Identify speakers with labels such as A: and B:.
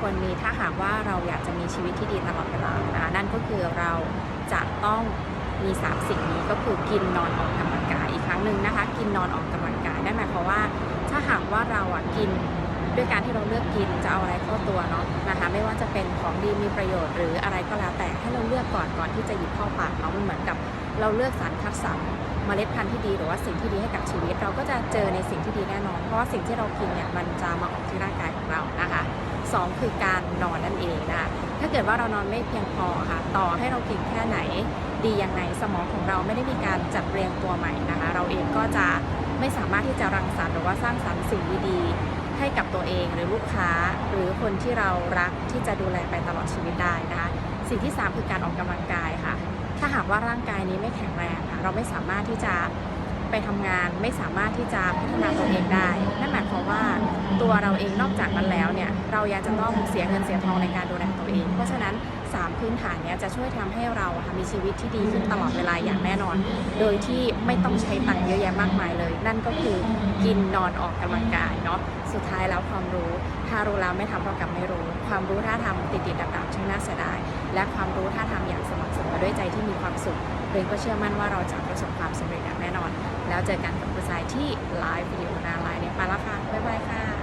A: ควรมีถ้าหากว่าเราอยากจะมีชีวิตที่ดีตลอดเวลานะนั่นก็คือเราจะต้องมีสามสิ่งนี้ก็คือกินนอนออกกำลังกายอีกครั้งหนึ่งนะคะ กินนอนออกกำลังกายนั่นหมายความว่า ถ้าหากว่าเราอะกินด้วยการที่เราเลือกกินจะเอาอะไรเข้าตัวเนาะนะคะ ไม่ว่าจะเป็นของดีมีประโยชน์หรืออะไรก็แล้วแต่ให้เราเลือกก่อนก่อนที่จะหยิบเข้าปากเนาะมันเหมือนกับเราเลือกสารคัดสรร มล็ดพันธุ์ที่ดีหรือว่าสิ่งที่ดีให้กับชีวิต เราก็จะเจอในสิ่งที่ดีแน่นอน เพราะว่าสิ่งที่เรากินเนี่ยมันจะมาออกที่ร่างกายของเรานะคะสองคือการนอนนั่นเองนะคะถ้าเกิดว่าเรานอนไม่เพียงพอค่ะ ต่อให้เราก่งแค่ไหน ดียังไงสมองของเราไม่ได้มีการจัดเรียงตัวใหม่นะคะ เราเองก็จะไม่สามารถที่จะรังสรรค์หรือว่าสร้างสรรค์สิ่งดีๆให้กับตัวเองหรือลูกค้า หรือคนที่เรารักที่จะดูแลไปตลอดชีวิตได้นะคะ สิ่งที่ 3 คือการออกกำลังกายค่ะ ถ้าหากว่าร่างกายนี้ไม่แข็งแรง เราไม่สามารถที่จะไปทำงาน ไม่สามารถที่จะพัฒนาตัวเองได้ นั่นหมายความว่าตัวเราเองนอกจากนั้นแล้วเนี่ยเรายังจะต้องเสียเงินเสียทองในการดูแลตัวเอง เพราะฉะนั้น 3 พื้นฐานเนี้ยจะช่วยทำให้เราอะค่ะมีชีวิตที่ดีขึ้นตลอดเวลาอย่างแน่นอน โดยที่ไม่ต้องใช้ตังค์เยอะแยะมากมายเลย นั่นก็คือกินนอนออกกำลังกายเนาะสุดท้ายแล้วความรู้ ถ้ารู้แล้วไม่ทำเท่ากับไม่รู้ ความรู้ถ้าทำติดติดดับดับๆช่างน่าเสียดายและความรู้ถ้าทำอย่าง ด้วยใจที่มีความสุขเรนก็เชื่อมั่นว่าเราจะประสบความสำเร็จอย่างแน่นอน แล้วเจอกันกับคุณสายที่ไลฟ์วิดีโอนาไลน์เนี่ยไปแล้วค่ะบ๊ายบายค่ะ